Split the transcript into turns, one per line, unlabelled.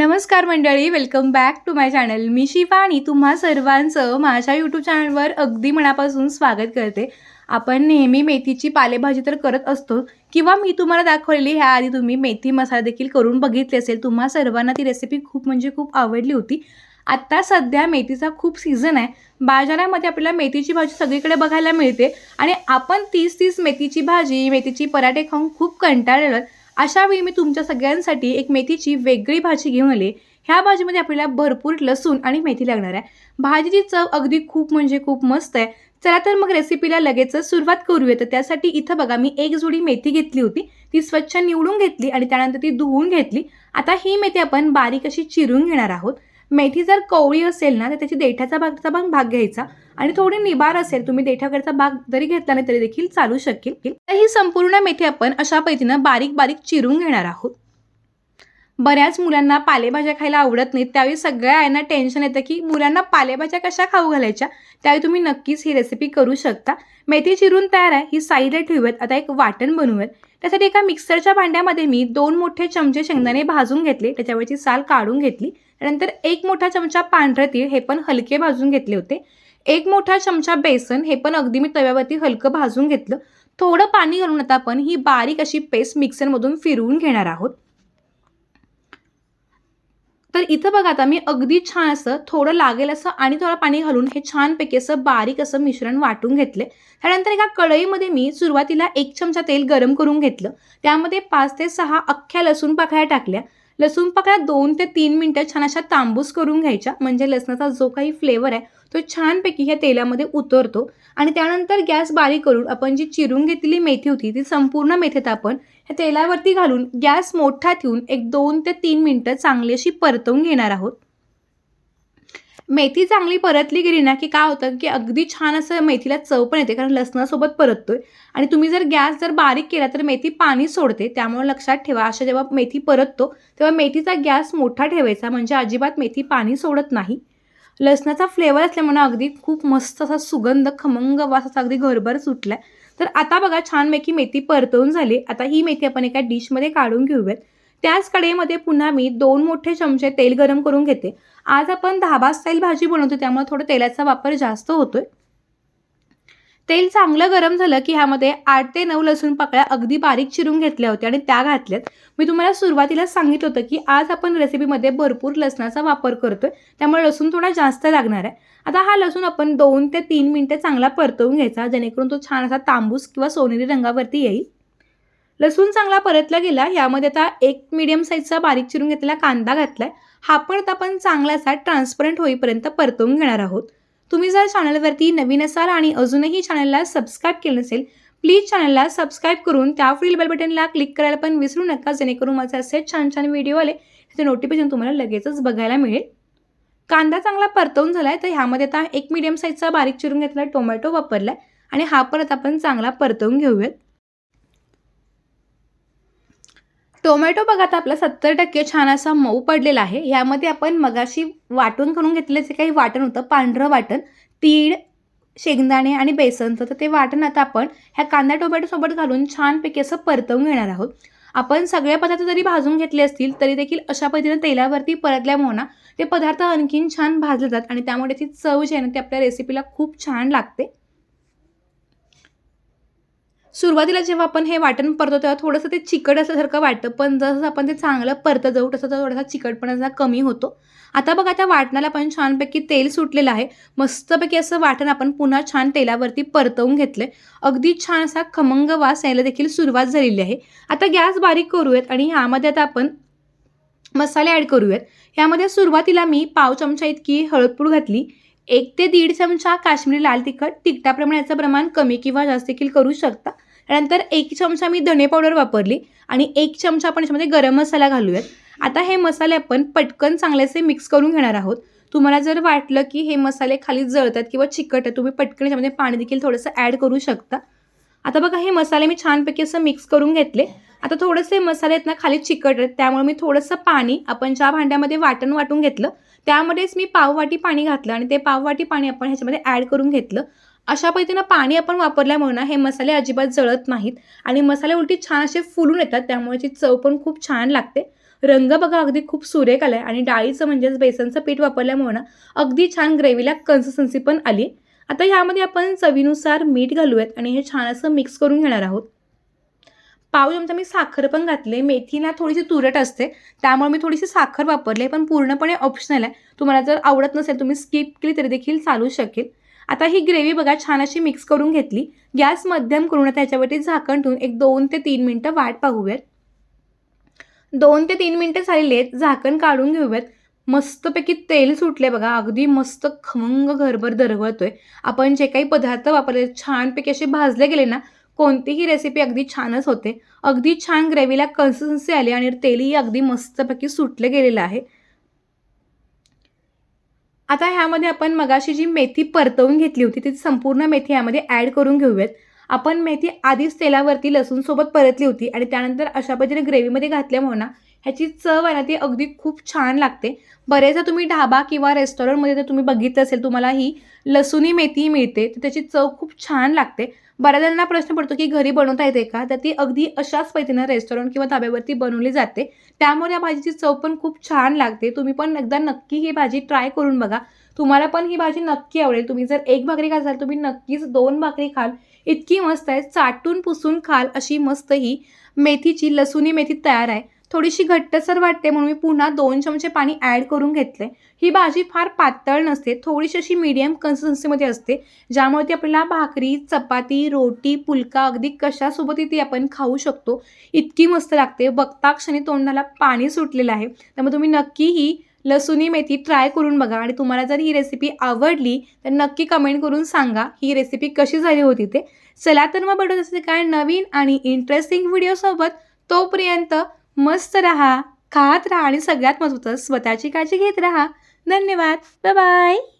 नमस्कार मंडळी welcome back to my channel मी शिवानी आणि तुम्हा सर्वांचं माझ्या यूट्यूब चॅनलवर अगदी मनापासून स्वागत करते. आपण नेहमी मेथीची पालेभाजी तर करत असतो किंवा मी तुम्हाला दाखवलेली ह्याआधी तुम्ही मेथी मसाला देखील करून बघितले असेल तुम्हा सर्वांना ती रेसिपी खूप म्हणजे खूप आवडली होती. आत्ता सध्या मेथीचा खूप सीझन आहे. बाजारामध्ये आपल्याला मेथीची भाजी सगळीकडे बघायला मिळते आणि आपण तीस तीस मेथीची भाजी मेथीची पराठे खाऊन खूप कंटाळलेलं अशावेळी मी तुमच्या सगळ्यांसाठी एक मेथीची वेगळी भाजी घेऊन आली. ह्या भाजीमध्ये आपल्याला भरपूर लसूण आणि मेथी लागणार आहे. भाजीची चव अगदी खूप म्हणजे खूप मस्त आहे. चला तर मग रेसिपीला लगेचच सुरुवात करूया. तर त्यासाठी इथं बघा मी एक जोडी मेथी घेतली होती. ती स्वच्छ निवडून घेतली आणि त्यानंतर ती धुवून घेतली. आता ही मेथी आपण बारीक अशी चिरून घेणार आहोत. मेथी जर कवळी असेल ना तर त्याची देठाचा भागचा पण भाग घ्यायचा. आणि थोडी निबार असेल तुम्ही देठाकडचा भाग जरी घेतला नाही तरी देखील चालू शकेल. तर ही संपूर्ण मेथी आपण अशा पद्धतीनं बारीक बारीक चिरून घेणार आहोत. बऱ्याच मुलांना पालेभाज्या खायला आवडत नाहीत. त्यावेळी सगळ्या यांना टेन्शन येतं की मुलांना पालेभाज्या कशा खाऊ घालायच्या? त्यावेळी तुम्ही नक्कीच ही रेसिपी करू शकता. मेथी चिरून तयार आहे ही साईडला ठेवूयात. आता एक वाटण बनवूयात. त्यासाठी एका मिक्सरच्या भांड्यामध्ये मी दोन मोठे चमचे शेंगदाणे भाजून घेतले. त्याच्यावरची साल काढून घेतली. त्यानंतर एक मोठा चमचा पांढरे तीळ हे पण हलके भाजून घेतले होते. एक मोठा चमचा बेसन हे पण अगदी मी तव्यावरती हलकं भाजून घेतलं. थोडं पाणी घालून आता आपण ही बारीक अशी पेस्ट मिक्सरमधून फिरवून घेणार आहोत. तर इथं बघा आता मी अगदी छान असं थोडं लागेल असं आणि थोडं पाणी घालून हे छानपैकी असं बारीक असं मिश्रण वाटून घेतले त्यानंतर एका कढईमध्ये मी सुरुवातीला एक चमचा तेल गरम करून घेतलं. त्यामध्ये पाच ते सहा अख्ख्या लसूण पाकळ्या टाकल्या. लसूण पाकळ्या दोन ते तीन मिनटं छान अशा तांबूस करून घ्यायच्या. म्हणजे लसणाचा जो काही फ्लेवर आहे तो छानपैकी ह्या तेलामध्ये उतरतो. आणि त्यानंतर गॅस बारीक करून आपण जी चिरून घेतलेली मेथी होती ती संपूर्ण मेथीत आपण ह्या तेलावरती घालून गॅस मोठा ठेवून एक दोन ते तीन मिनटं चांगली अशी परतवून घेणार आहोत. मेथी चांगली परतली गेली ना की काय होतं की अगदी छान असं मेथीला चव पण येते कारण लसणासोबत परततोय. आणि तुम्ही जर गॅस जर बारीक केला तर मेथी पाणी सोडते. त्यामुळे लक्षात ठेवा अशा जेव्हा मेथी परततो तेव्हा मेथीचा गॅस मोठा ठेवायचा म्हणजे अजिबात मेथी पाणी सोडत नाही. लसणाचा फ्लेवर असल्यामुळे अगदी खूप मस्त असा सुगंध खमंग वास असा अगदी घरभर सुटला तर आता बघा छानपैकी मेथी परतवून झाली. आता ही मेथी आपण एका डिशमध्ये काढून घेऊयात. त्याच कढईमध्ये पुन्हा मी दोन मोठे चमचे तेल गरम करून घेते. आज आपण धाबा स्टाईल भाजी बनवतो त्यामुळे थोडं तेलाचा वापर जास्त होतोय. तेल चांगलं गरम झालं की ह्यामध्ये आठ ते नऊ लसूण पाकळ्या अगदी बारीक चिरून घेतल्या होत्या आणि त्या घातल्यात. मी तुम्हाला सुरुवातीला सांगितलं होतं की आज आपण रेसिपीमध्ये भरपूर लसणाचा वापर करतोय त्यामुळे लसूण थोडा जास्त लागणार आहे. आता हा लसूण आपण दोन ते तीन मिनटं चांगला परतवून घ्यायचा जेणेकरून तो छान असा तांबूस किंवा सोनेरी रंगावरती येईल. लसूण चांगला परतला गेला यामध्ये आता एक मीडियम साईजचा बारीक चिरून घेतलेला कांदा घातलाय. हा पण आता आपण चांगलासा ट्रान्सपरंट होईपर्यंत परतवून घेणार आहोत. तुम्ही जर चॅनलवरती नवीन असाल आणि अजूनही चॅनलला सबस्क्राईब केलं नसेल प्लीज चॅनलला सबस्क्राईब करून त्यावरील बेल बटनला क्लिक करायला पण विसरू नका जेणेकरून माझे असे छान छान व्हिडिओ आले त्याचे नोटिफिकेशन तुम्हाला लगेचच बघायला मिळेल. कांदा चांगला परतवून झाला आहे तर ह्यामध्ये आता एक मीडियम साईजचा बारीक चिरून घेतलेला टोमॅटो वापरला आहे आणि हा परत आपण चांगला परतवून घेऊयात. टोमॅटो बघा आता आपला सत्तर टक्के छान असा मऊ पडलेला आहे. यामध्ये आपण मगाशी वाटून करून घेतलेलं जे काही वाटण होतं पांढरं वाटण तीळ शेंगदाणे आणि बेसनचं तर ते वाटण आता आपण ह्या कांदा टोमॅटोसोबत घालून छानपैकी असं परतवून घेणार आहोत. आपण सगळे पदार्थ जरी भाजून घेतले असतील तरी देखील अशा पद्धतीने तेलावरती परतल्यामुळे ना ते पदार्थ आणखीन छान भाजले जातात आणि त्यामुळे ती चव जी आहे ना ती आपल्या रेसिपीला खूप छान लागते. सुरुवातीला जेव्हा आपण हे वाटण परतो तेव्हा थोडंसं ते चिकट असल्यासारखं वाटतं. पण जसं आपण ते चांगलं परत जाऊ तसं थोडासा चिकटपणा कमी होतो. आता बघा त्या वाटणाला पण छानपैकी तेल सुटलेलं आहे. मस्तपैकी असं वाटण आपण पुन्हा छान तेलावरती परतवून घेतलं अगदी छान असा खमंग वास यायला देखील सुरुवात झालेली आहे. आता गॅस बारीक करूयात आणि ह्यामध्ये आता आपण मसाले ॲड करूयात. ह्यामध्ये सुरुवातीला मी पाव चमचा इतकी हळदपूड घातली. एक ते दीड चमचा काश्मीरी लाल तिखट. तिखटाप्रमाणे याचं प्रमाण कमी किंवा जास्त देखील करू शकता. त्यानंतर एक चमचा मी धणे पावडर वापरली आणि एक चमचा आपण याच्यामध्ये गरम मसाला घालूयात. आता हे मसाले आपण पटकन चांगलेसे मिक्स करून घेणार आहोत. तुम्हाला जर वाटलं की हे मसाले खाली जळतात किंवा चिकट आहे तुम्ही पटकन याच्यामध्ये पाणी देखील थोडंसं ॲड करू शकता. आता बघा हे मसाले मी छानपैकी असं मिक्स करून घेतले. आता थोडेसे मसाले आहेत ना खाली चिकट आहेत त्यामुळे मी थोडंसं पाणी आपण ज्या भांड्यामध्ये वाटण वाटून घेतलं त्यामध्येच मी पाववाटी पाणी घातलं आणि ते पाववाटी पाणी आपण ह्याच्यामध्ये ॲड करून घेतलं. अशा पद्धतीनं पाणी आपण वापरल्यामुळे ना हे मसाले अजिबात जळत नाहीत आणि मसाले उलटी छान असे फुलून येतात त्यामुळे ती चव पण खूप छान लागते. रंग बघा अगदी खूप सुरेख आला आहे आणि डाळीचं म्हणजेच बेसनचं पीठ वापरल्यामुळे ना अगदी छान ग्रेव्हीला कन्सिस्टन्सी पण आली. आता ह्यामध्ये आपण चवीनुसार मीठ घालूयात आणि हे छान असं मिक्स करून घेणार आहोत. पाव चमचा मी साखर पण घातले मेथीला थोडीशी तुरट असते त्यामुळे मी थोडीशी साखर वापरली पण पूर्णपणे ऑप्शनल आहे. तुम्हाला जर आवडत नसेल तुम्ही स्किप केली तरी देखील चालू शकेल. आता ही ग्रेव्ही बघा छान अशी मिक्स करून घेतली. गॅस मध्यम करून त्याच्यावरती झाकण ठेवून एक दोन ते तीन मिनटं वाट पाहूयात. दोन ते तीन मिनटं झालेली आहेत झाकण काढून घेऊयात. मस्तपैकी तेल सुटले बघा अगदी मस्त खमंग घरभर दरवळतोय आपण जे काही पदार्थ वापरले छानपैकी असे भाजले गेले ना कोणतीही रेसिपी अगदी छानच होते. अगदी छान ग्रेव्हीला कन्सिस्टन्सी आली आणि तेलही अगदी मस्तपैकी सुटलं गेलेलं आहे. आता ह्यामध्ये आपण मगाशी जी मेथी परतवून घेतली होती ती संपूर्ण मेथी यामध्ये ॲड करून घेऊयात. आपण मेथी आधीच तेलावरती लसूणसोबत परतली होती आणि त्यानंतर अशा पद्धतीने ग्रेव्हीमध्ये घातल्यामुळे ना ह्याची चव आहे ना ती अगदी खूप छान लागते. बरेचदा तुम्ही ढाबा किंवा रेस्टॉरंटमध्ये जर तुम्ही बघितलं असेल तुम्हाला ही लसुणी मेथी मिळते तर त्याची चव खूप छान लागते. बऱ्याच जणांना प्रश्न पडतो की घरी बनवता येते का? तर ती अगदी अशाच पद्धतीनं रेस्टॉरंट किंवा धाब्यावरती बनवली जाते. त्यामुळे या भाजीची चव पण खूप छान लागते. तुम्ही पण एकदा नक्की ही भाजी ट्राय करून बघा. तुम्हाला पण ही भाजी नक्की आवडेल. तुम्ही जर एक भाकरी खाल तुम्ही नक्कीच दोन भाकरी खाल. इतकी मस्त आहे. चाटून पुसून खाल अशी मस्त ही मेथीची लसुणी मेथी तयार आहे. थोडीशी घट्टसर वाटते म्हणून मी पुन्हा दोन चमचे पाणी ॲड करून घेतले ही भाजी फार पातळ नसते थोडीशी अशी मीडियम कन्सिस्टन्सीमध्ये असते ज्यामुळे ती आपल्याला भाकरी चपाती रोटी पुलका अगदी कशासोबतही ती आपण खाऊ शकतो इतकी मस्त लागते. बघता क्षणी तोंडाला पाणी सुटलेलं आहे. त्यामुळे तुम्ही नक्की ही लसुनी मेथी ट्राय करून बघा आणि तुम्हाला जर ही रेसिपी आवडली तर नक्की कमेंट करून सांगा ही रेसिपी कशी झाली होती ते. चला तर मग भेटत असते काय नवीन आणि इंटरेस्टिंग व्हिडिओसोबत तोपर्यंत मस्त राहा खात राहा आणि सगळ्यात महत्त्वाचं स्वतःची काळजी घेत राहा. धन्यवाद. Bye bye